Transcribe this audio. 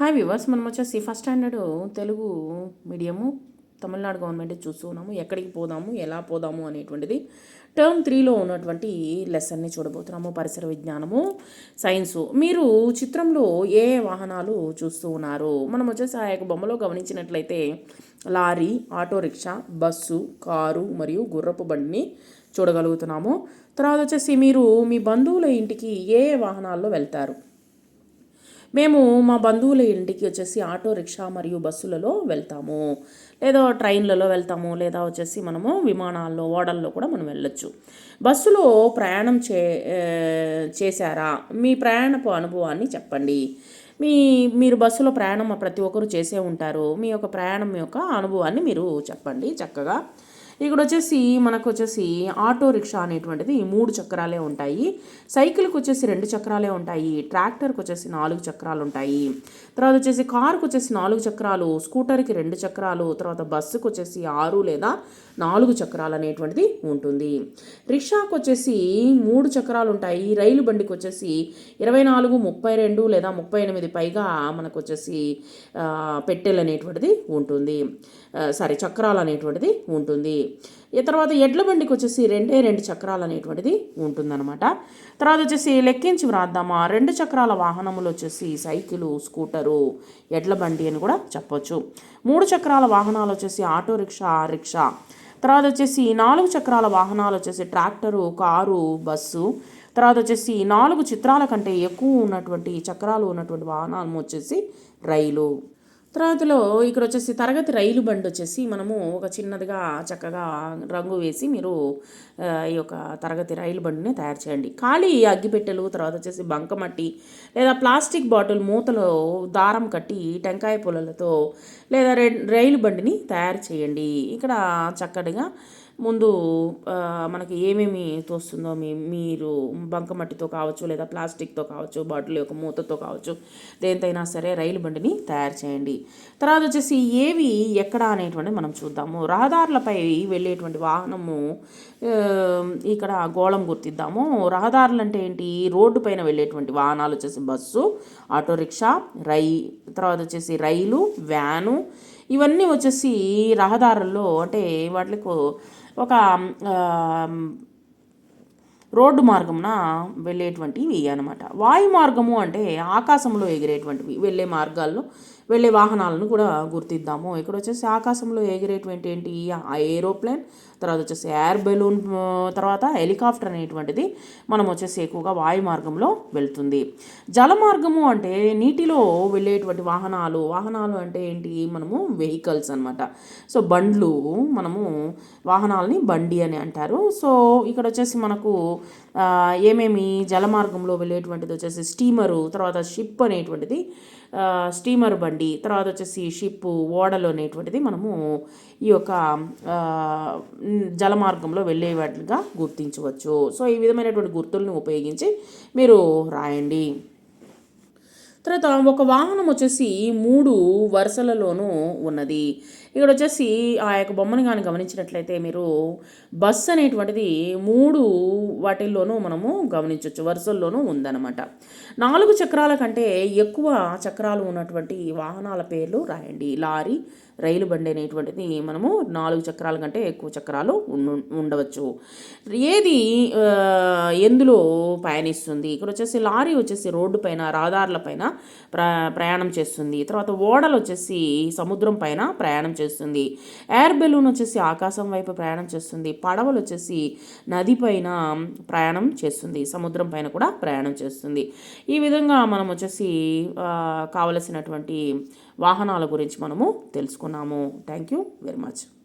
Hi viewers మనం వచ్చేసి first standard Telugu medium Tamil Nadu government చూస్తున్నాము ఎక్కడికి పోదాము ఎలా పోదాము అనేటువంటిది. టర్మ్ త్రీలో ఉన్నటువంటి లెసన్ని చూడబోతున్నాము. పరిసర విజ్ఞానము సైన్సు మీరు చిత్రంలో ఏ వాహనాలు చూస్తూ ఉన్నారు? మనం వచ్చేసి ఆ యొక్క బొమ్మలో గమనించినట్లయితే lorry auto rickshaw bus car మరియు గుర్రపు బండిని చూడగలుగుతున్నాము. తర్వాత వచ్చేసి మీరు మీ బంధువుల ఇంటికి ఏ వాహనాల్లో వెళ్తారు? మేము మా బంధువుల ఇంటికి వచ్చేసి ఆటో రిక్షా మరియు బస్సులలో వెళ్తాము. లేదా ట్రైన్లలో వెళ్తాము. లేదా వచ్చేసి మనము విమానాల్లో ఓడల్లో కూడా మనం వెళ్ళొచ్చు. బస్సులో ప్రయాణం చే చేశారా? మీ ప్రయాణపు అనుభవాన్ని చెప్పండి. మీ మీరు బస్సులో ప్రయాణం ప్రతి ఒక్కరు చేసే ఉంటారు. మీ యొక్క ప్రయాణం యొక్క అనుభవాన్ని మీరు చెప్పండి చక్కగా. ఇక్కడ వచ్చేసి మనకు వచ్చేసి ఆటో రిక్షా అనేటువంటిది మూడు చక్రాలే ఉంటాయి. సైకిల్కి వచ్చేసి రెండు చక్రాలే ఉంటాయి. ట్రాక్టర్కి వచ్చేసి నాలుగు చక్రాలు ఉంటాయి తర్వాత వచ్చేసి కారుకు వచ్చేసి నాలుగు చక్రాలు స్కూటర్కి రెండు చక్రాలు తర్వాత బస్సుకు వచ్చేసి ఆరు లేదా నాలుగు చక్రాలు అనేటువంటిది ఉంటుంది. రిక్షాకు వచ్చేసి మూడు చక్రాలు ఉంటాయి రైలు బండికి వచ్చేసి ఇరవై నాలుగు ముప్పై రెండు లేదా ముప్పై ఎనిమిది పైగా మనకు వచ్చేసి పెట్టెలు అనేటువంటిది ఉంటుంది సారీ చక్రాలు అనేటువంటిది ఉంటుంది. తర్వాత ఎడ్ల బండికి వచ్చేసి రెండే రెండు చక్రాలు అనేటువంటిది ఉంటుందన్నమాట. తర్వాత వచ్చేసి లెక్కించి వ్రాద్దామా? రెండు చక్రాల వాహనములు వచ్చేసి సైకిలు స్కూటరు ఎడ్ల బండి అని కూడా చెప్పొచ్చు. మూడు చక్రాల వాహనాలు వచ్చేసి ఆటో రిక్షా రిక్షా. తర్వాత వచ్చేసి నాలుగు చక్రాల వాహనాలు వచ్చేసి ట్రాక్టరు కారు బస్సు. తర్వాత వచ్చేసి నాలుగు చిత్రాల కంటే ఎక్కువ ఉన్నటువంటి చక్రాలు ఉన్నటువంటి వాహనాలు వచ్చేసి రైలు. తర్వాతలో ఇక్కడ వచ్చేసి తరగతి రైలు బండి వచ్చేసి మనము ఒక చిన్నదిగా చక్కగా రంగు వేసి మీరు ఈ యొక్క తరగతి రైలు బండిని తయారు చేయండి. ఖాళీ అగ్గిపెట్టెలు తర్వాత వచ్చేసి బంకమట్టి లేదా ప్లాస్టిక్ బాటిల్ మూతలో దారం కట్టి టెంకాయ పొలలతో లేదా రైలు బండిని తయారు చేయండి. ఇక్కడ చక్కటిగా ముందు మనకి ఏమేమి తోస్తుందో మీ మీరు బంకమట్టితో కావచ్చు లేదా ప్లాస్టిక్తో కావచ్చు బాటిల్ యొక్క మూతతో కావచ్చు దేనితైనా సరే రైలు బండిని తయారు చేయండి. తర్వాత వచ్చేసి ఏవి ఎక్కడ అనేటువంటిది మనం చూద్దాము. రహదారులపై వెళ్ళేటువంటి వాహనము ఇక్కడ గోళం గుర్తిద్దాము. రహదారులు అంటే ఏంటి? రోడ్డు పైన వెళ్ళేటువంటి వాహనాలు వచ్చేసి బస్సు ఆటో రిక్షా రై తర్వాత వచ్చేసి రైలు వ్యాను ఇవన్నీ వచ్చేసి రహదారుల్లో అంటే వాటికి ఒక రోడ్డు మార్గమున వెళ్ళేటువంటివి అనమాట వాయు మార్గము అంటే ఆకాశంలో ఎగిరేటువంటివి వెళ్ళే మార్గాల్లో వెళ్ళే వాహనాలను కూడా గుర్తిద్దాము. ఇక్కడ వచ్చేసి ఆకాశంలో ఎగిరేటువంటి ఏంటి? ఏరోప్లేన్ తర్వాత వచ్చేసి ఎయిర్ బెలూన్ తర్వాత హెలికాప్టర్ అనేటువంటిది మనం వచ్చేసి ఎక్కువగా వాయు మార్గంలో వెళ్తుంది. జల మార్గము అంటే నీటిలో వెళ్ళేటువంటి వాహనాలు. వాహనాలు అంటే ఏంటి? మనము వెహికల్స్ అనమాట సో బండ్లు మనము వాహనాలని బండి అని అంటారు. సో ఇక్కడ వచ్చేసి మనకు ఏమేమి జలమార్గంలో వెళ్ళేటువంటిది వచ్చేసి స్టీమరు తర్వాత షిప్ అనేటువంటిది స్టీమర్ బండి తర్వాత వచ్చేసి షిప్ ఓడలు అనేటువంటిది మనము ఈ యొక్క జలమార్గంలో వెళ్ళేవాటిగా గుర్తించవచ్చు. సో ఈ విధమైనటువంటి గుర్తులను ఉపయోగించి మీరు రాయండి. తర్వాత ఒక వాహనం వచ్చేసి మూడు వరుసలలోనూ ఉన్నది. ఇక్కడ వచ్చేసి ఆ యొక్క బొమ్మను కానీ గమనించినట్లయితే మీరు బస్ అనేటువంటిది మూడు వాటిల్లోనూ మనము గమనించవచ్చు వరుసల్లోనూ ఉందన్నమాట. నాలుగు చక్రాల కంటే ఎక్కువ చక్రాలు ఉన్నటువంటి వాహనాల పేర్లు రాయండి. లారీ రైలు బండి అనేటువంటిది మనము నాలుగు చక్రాల కంటే ఎక్కువ చక్రాలు ఉండవచ్చు. ఏది ఎందులో పయనిస్తుంది ఇక్కడ వచ్చేసి లారీ వచ్చేసి రోడ్డు పైన రహదారుల పైన ప్రయాణం చేస్తుంది. తర్వాత ఓడలు వచ్చేసి సముద్రం పైన ప్రయాణం చేస్తుంది. ఎయిర్ బెలూన్ వచ్చేసి ఆకాశం వైపు ప్రయాణం చేస్తుంది. పడవలు వచ్చేసి నది పైన ప్రయాణం చేస్తుంది. సముద్రం పైన కూడా ప్రయాణం చేస్తుంది. ఈ విధంగా మనం వచ్చేసి కావలసినటువంటి వాహనాల గురించి మనము తెలుసుకున్నాము. Thank you very much